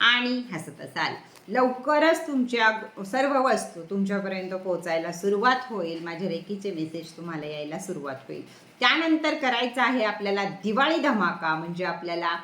आणि हसत असाल लवकरच तुमच्या सर्व वस्तू तुमच्यापर्यंत पोहोचायला सुरुवात होईल. माझे रेकीचे मेसेज तुम्हाला यायला सुरुवात होईल. त्यानंतर करायचं आहे आपल्याला दिवाळी धमाका म्हणजे आपल्याला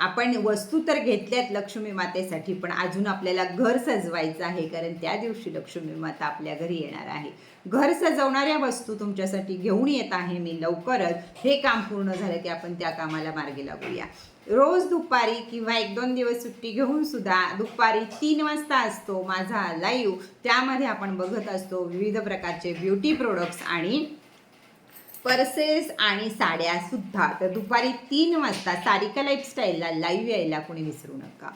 आपण वस्तू तर घेतल्यात लक्ष्मी मातेसाठी पण अजून आपल्याला घर सजवायचं आहे कारण त्या दिवशी लक्ष्मी माता आपल्या घरी येणार आहे. घर सजवणाऱ्या वस्तू तुमच्यासाठी घेऊन येत आहे मी लवकरच. हे काम पूर्ण झालं की आपण त्या कामाला मार्गी लागूया. रोज दुपारी किंवा एक दोन दिवस सुट्टी घेऊन सुद्धा दुपारी तीन वाजता असतो माझा लाईव्ह त्यामध्ये आपण बघत असतो विविध प्रकारचे ब्युटी प्रोडक्ट्स आणि पर्सेस आणि साड्या सुद्धा. तर दुपारी तीन वाजता सारिका लाईफस्टाईलला लाईव्ह यायला कोणी विसरू नका.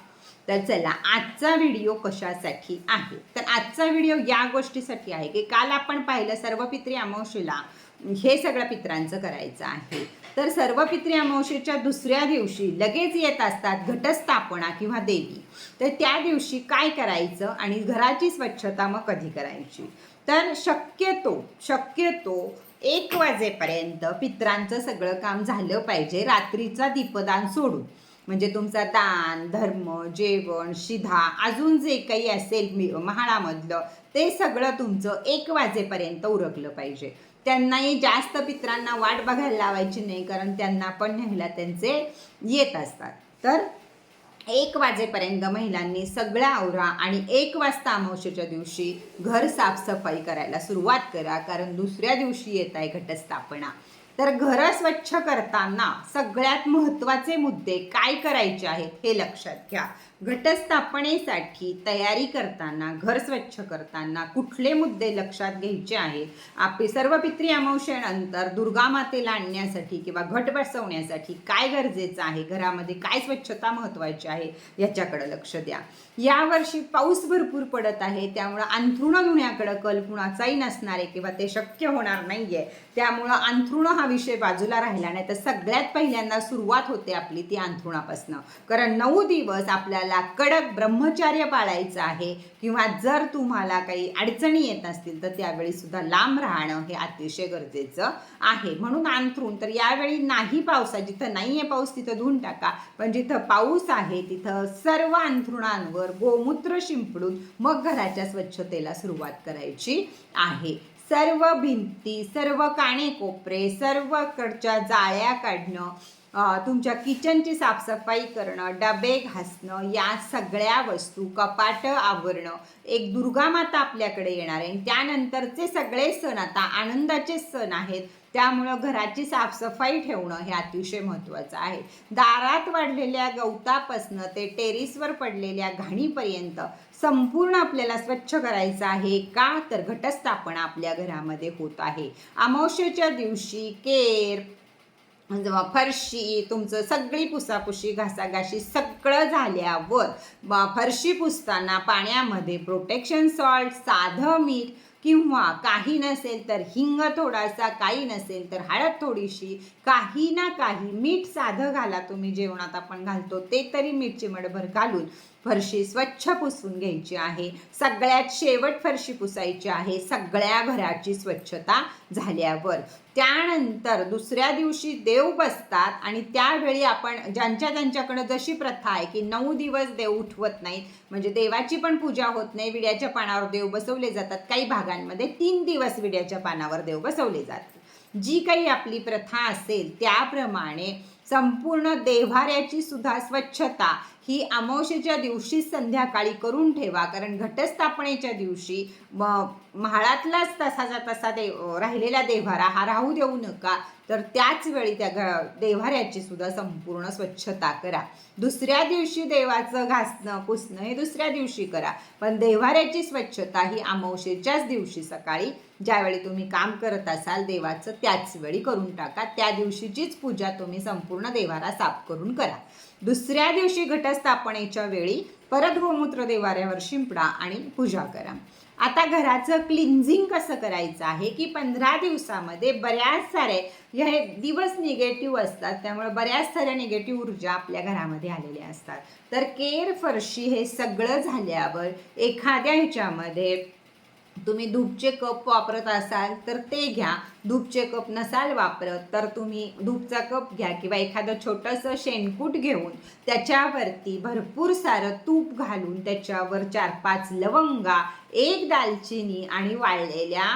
तर चला आजचा व्हिडिओ कशासाठी आहे? तर आजचा व्हिडिओ या गोष्टीसाठी आहे की काल आपण पाहिलं सर्व पित्री हे सगळं पित्रांचं करायचं आहे. तर सर्व पित्री अमावशेच्या दुसऱ्या दिवशी लगेच येत असतात घटस्थापना किंवा देवी. तर त्या दिवशी काय करायचं आणि घराची स्वच्छता मग कधी करायची? तर शक्यतो शक्यतो एक वाजेपर्यंत पित्रांचं सगळं काम झालं पाहिजे रात्रीचा दीपदान सोडून. म्हणजे तुमचा दान धर्म जेवण शिधा अजून जे काही असेल मी महाळामधलं ते सगळं तुमचं एक वाजेपर्यंत उरकलं पाहिजे. त्यांनाही जास्त पित्रांना वाट बघायला लावायची नाही कारण त्यांना पण न्यायला त्यांचे येत असतात. तर एक वाजेपर्यंत महिलांनी सगळ्या आवरा आणि एक वाजता अमावशेच्या दिवशी घर साफसफाई करायला सुरुवात करा कारण दुसऱ्या दिवशी येत आहे घटस्थापना. तर घरं स्वच्छ करताना सगळ्यात महत्त्वाचे मुद्दे काय करायचे आहेत हे लक्षात घ्या. घटस्थापनेसाठी तयारी करताना घर स्वच्छ करताना कुठले मुद्दे लक्षात घ्यायचे आहेत? आपली सर्व पित्री अमावशेनंतर दुर्गा मातेला आणण्यासाठी किंवा घट बसवण्यासाठी काय गरजेचं आहे? घरामध्ये काय स्वच्छता महत्त्वाची आहे? याच्याकडे लक्ष द्या. यावर्षी पाऊस भरपूर पडत आहे त्यामुळं अंथरुणं धुण्याकडं कल कुणाचाही नसणार आहे किंवा ते शक्य होणार नाही आहे त्यामुळं अंथरुण हा विषय बाजूला राहिला नाही. तर सगळ्यात पहिल्यांदा सुरुवात होते आपली ती अंथरुणापासनं. कारण नऊ दिवस आपल्याला कडक ब्रह्मचार्य पाळायचं आहे किंवा जर तुम्हाला काही अडचणी येत असतील तर त्यावेळी सुद्धा लांब राहणं हे अतिशय गरजेचं आहे. म्हणून अंथरूण तर यावेळी नाही पावसा जिथं नाही आहे पाऊस तिथं धुवून टाका. पण जिथं पाऊस आहे तिथं सर्व अंथरुणांवर गोमूत्र शिंपडून मग घराच्या स्वच्छतेला सुरुवात करायची आहे. सर्व भिंती सर्व काणेकोपरे सर्वकडच्या जाळ्या काढणं तुमच्या किचनची साफसफाई करणं डबे घासणं या सगळ्या वस्तू कपाट आवरणं एक दुर्गा माता आपल्याकडे येणार आहे. आणि त्यानंतरचे सगळे सण आता आनंदाचे सण आहेत. त्यामुळं घराची साफसफाई ठेवणं हे अतिशय महत्त्वाचं आहे. दारात वाढलेल्या गवतापासनं ते टेरिसवर पडलेल्या घाणीपर्यंत संपूर्ण आपल्याला स्वच्छ करायचं आहे. का? तर घटस्थापना आपल्या घरामध्ये होत आहे. अमावस्येच्या दिवशी केर जेव्हा फरशी तुमचं सगळी पुसापुशी घासाघाशी सगळं झाल्यावर फरशी पुसताना पाण्यामध्ये प्रोटेक्शन सॉल्ट साधं मीठ किंवा काही नसेल तर हिंग थोडासा काही नसेल तर हळद थोडीशी काही ना काही मीठ साधं घाला तुम्ही जेवणात आपण घालतो ते तरी मीठ चिमडभर घालून फरशी स्वच्छ पुसून घ्यायची आहे. सगळ्यात शेवट फरशी पुसायची आहे सगळ्या घराची स्वच्छता झाल्यावर. त्यानंतर दुसऱ्या दिवशी देव बसतात आणि त्यावेळी आपण ज्यांच्या त्यांच्याकडं जशी प्रथा आहे की नऊ दिवस देव उठवत नाहीत म्हणजे देवाची पण पूजा होत नाही विड्याच्या पानावर देव बसवले जातात. काही भागांमध्ये तीन दिवस विड्याच्या पानावर देव बसवले जातात. जी काही आपली प्रथा असेल त्याप्रमाणे संपूर्ण देव्हाऱ्याची सुद्धा स्वच्छता ही अमावशेच्या दिवशी संध्याकाळी करून ठेवा. कारण घटस्थापनेच्या दिवशी म म्हाळातलाच तसाचा तसा देव राहिलेला देव्हारा हा राहू देऊ नका. तर त्याच वेळी त्या घ देव्हाऱ्याची सुद्धा संपूर्ण स्वच्छता करा. दुसऱ्या दिवशी देवाचं घासणं पुसणं हे दुसऱ्या दिवशी करा. पण देव्हाऱ्याची स्वच्छता ही अमावशेच्याच दिवशी सकाळी ज्यावेळी तुम्ही काम करत असाल देवाचं त्याच वेळी करून टाका. त्या दिवशीचीच पूजा तुम्ही संपूर्ण देवारा साफ करून करा. दुसऱ्या दिवशी घटस्थापनेच्या वेळी परत गोमूत्र देवाऱ्यावर शिंपडा आणि पूजा करा. आता घराचं क्लिन्झिंग कसं करायचं आहे की पंधरा दिवसामध्ये बऱ्याच सारे हे दिवस निगेटिव्ह असतात त्यामुळे बऱ्याच साऱ्या निगेटिव्ह ऊर्जा आपल्या घरामध्ये आलेल्या असतात. तर केर फरशी हे सगळं झाल्यावर एखाद्या ह्याच्यामध्ये तुम्ही धूपचे कप वापरत असाल तर ते घ्या. धूपचे कप नसाल वापरत तर तुम्ही धूपचा कप घ्या किंवा एखादं छोटंसं शेणकूट घेऊन त्याच्यावरती भरपूर सारं तूप घालून त्याच्यावर चार पाच लवंगा एक दालचिनी आणि वाळलेल्या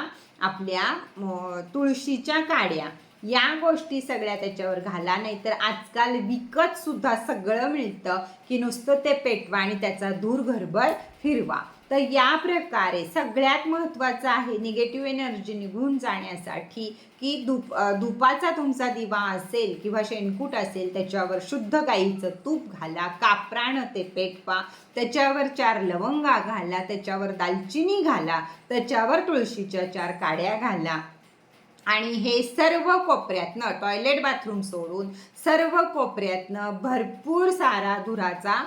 आपल्या तुळशीच्या काड्या. या गोष्टी सगळ्या त्याच्यावर घाला. नाहीतर आजकाल विकत सुद्धा सगळं मिळतं की नुसतं ते पेटवा आणि त्याचा धूर घरभर फिरवा. तर या प्रकारे सगळ्यात महत्त्वाचं आहे निगेटिव्ह एनर्जी निघून जाण्यासाठी की धूप धुपाचा तुमचा दिवा असेल किंवा शेणकूट असेल त्याच्यावर शुद्ध गाईचं तूप घाला कापरानं ते पेटवा त्याच्यावर चार लवंगा घाला त्याच्यावर दालचिनी घाला त्याच्यावर तुळशीच्या चार काड्या घाला. आणि हे सर्व कोपऱ्यातनं टॉयलेट बाथरूम सोडून सर्व कोपऱ्यातनं भरपूर सारा धुराचा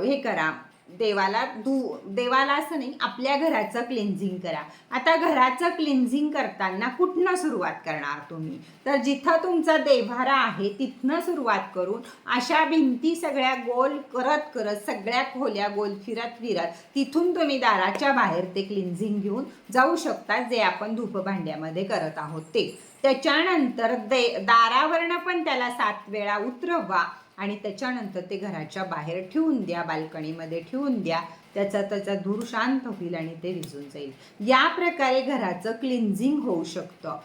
हे करा. देवाला धू देवाला असं नाही आपल्या घराचं क्लिन्झिंग करा. आता घराचं क्लिन्झिंग करताना कुठनं सुरुवात करणार तुम्ही? तर जिथं तुमचा देव्हारा आहे तिथनं सुरुवात करून अशा भिंती सगळ्या गोल करत करत सगळ्या खोल्या गोल फिरत फिरत तिथून तुम्ही दाराच्या बाहेर ते क्लिन्झिंग घेऊन जाऊ शकता जे आपण धूप भांड्यामध्ये करत आहोत ते. त्याच्यानंतर दे दारावरनं पण त्याला सात वेळा उतरवा. आणि त्याच्यानंतर ते घराच्या बाहेर ठेवून द्या बाल्कनीमध्ये ठेवून द्या. त्याचा त्याचा धूर शांत होईल आणि ते विझून जाईल. या प्रकारे घराचं क्लिन्झिंग होऊ शकतं.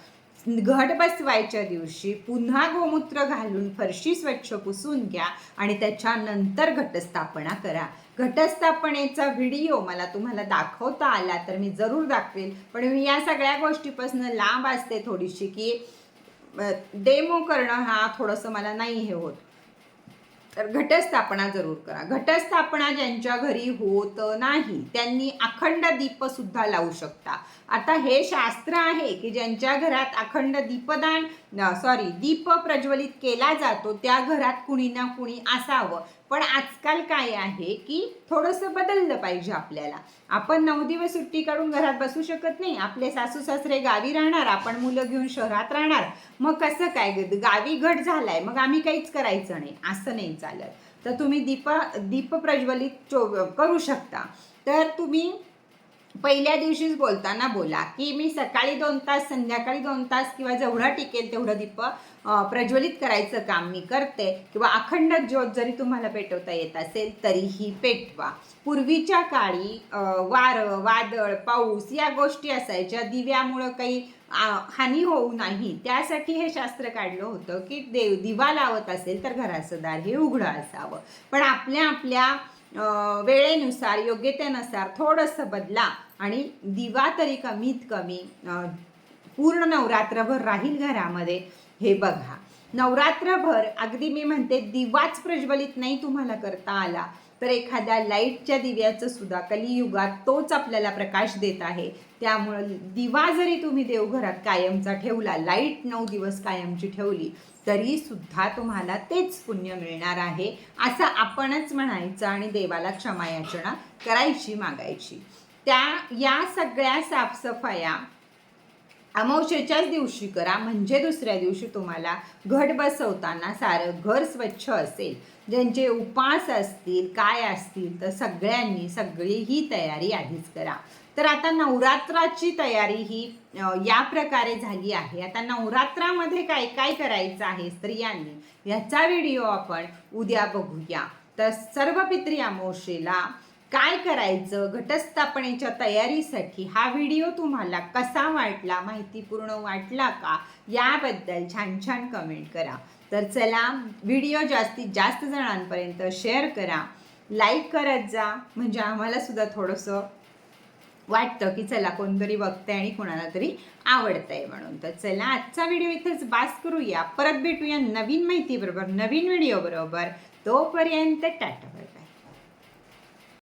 घट बसवायच्या दिवशी पुन्हा गोमूत्र घालून फरशी स्वच्छ पुसून घ्या आणि त्याच्यानंतर घटस्थापना करा. घटस्थापनेचा व्हिडिओ मला तुम्हाला दाखवता आला तर मी जरूर दाखवेल. पण मी या सगळ्या गोष्टीपासून लांब असते थोडीशी की डेमो करणं हा थोडंसं मला नाही हे होत. तर घटस्थापना जरूर करा. घटस्थापना ज्यांच्या घरी होत नाही त्यांनी अखंड दीप सुद्धा लावू शकता. आता हे शास्त्र आहे की ज्यांच्या घरात अखंड दीपदान सॉरी दीप प्रज्वलित केला जातो त्या घरात कुणी ना कुणी असावं. पण आजकाल काय आहे की थोडंसं बदललं पाहिजे आपल्याला. आपण नऊ दिवस सुट्टी काढून घरात बसू शकत नाही. आपले सासू सासरे गावी राहणार आपण मुलं घेऊन शहरात राहणार. मग कसं काय गावी घट झालाय मग आम्ही काहीच करायचं नाही. असं नाही चालत. तर तुम्ही दीप दीप प्रज्वलित चो करू शकता. तर तुम्ही पहिल्या दिवशीच बोलताना बोला की मी सकाळी दोन तास संध्याकाळी दोन तास किंवा जेवढा टिकेल तेवढं दीप प्रज्वलित करायचं काम मी करते किंवा अखंड ज्योत जरी तुम्हाला पेटवता येत असेल तरीही पेटवा. पूर्वीच्या काळी वारं वादळ पाऊस या गोष्टी असायच्या. दिव्यामुळं काही हानी होऊ नाही. त्यासाठी हे शास्त्र काढलं होतं की देव दिवा लावत असेल तर घराचं दार हे उघडं असावं. पण आपल्या आपल्या वेळेनुसार योग्यतेनुसार थोडंसं बदला आणि दिवा तरी कमीत कमी पूर्ण नवरात्रभर राहील घरामध्ये हे बघा. नवरात्रभर अगदी मी म्हणते दिवाच प्रज्वलित नाही तुम्हाला करता आला. तर एखाद्या लाईटच्या दिव्याचं सुद्धा कलियुगात तोच आपल्याला प्रकाश देत आहे. त्यामुळं दिवा जरी तुम्ही देवघरात कायमचा ठेवला लाइट नऊ दिवस कायमची ठेवली तरी सुद्धा तुम्हाला तेच पुण्य मिळणार आहे असं आपणच म्हणायचं आणि देवाला क्षमायाचना करायची मागायची. त्या या सगळ्या साफसफाया अमावस्येच्याच दिवशी करा म्हणजे दुसऱ्या दिवशी तुम्हाला घट बसवताना सारं घर स्वच्छ असेल. ज्यांचे उपास असतील काय असतील तर सगळ्यांनी सगळी ही तयारी आधीच करा. तर आता नवरात्राची तयारी ही या प्रकारे झाली आहे. आता नवरात्रामध्ये काय काय करायचं आहे स्त्रियांनी याचा व्हिडिओ आपण उद्या बघूया. तर सर्व पित्री अमावस्येला काय करायचं? घटस्थापनेच्या तयारीसाठी हा व्हिडिओ तुम्हाला कसा वाटला? माहितीपूर्ण वाटला का? याबद्दल छान छान कमेंट करा. तर चला व्हिडिओ जास्तीत जास्त जणांपर्यंत शेअर करा. लाईक करत जा. म्हणजे आम्हाला सुद्धा थोडंसं वाटतं की चला कोणतरी बघतंय आणि कोणाला तरी आवडतंय म्हणून. तर चला आजचा व्हिडिओ इथेच बास करूया. परत भेटूया नवीन माहिती बरोबर नवीन व्हिडिओ बरोबर. तोपर्यंत टाटा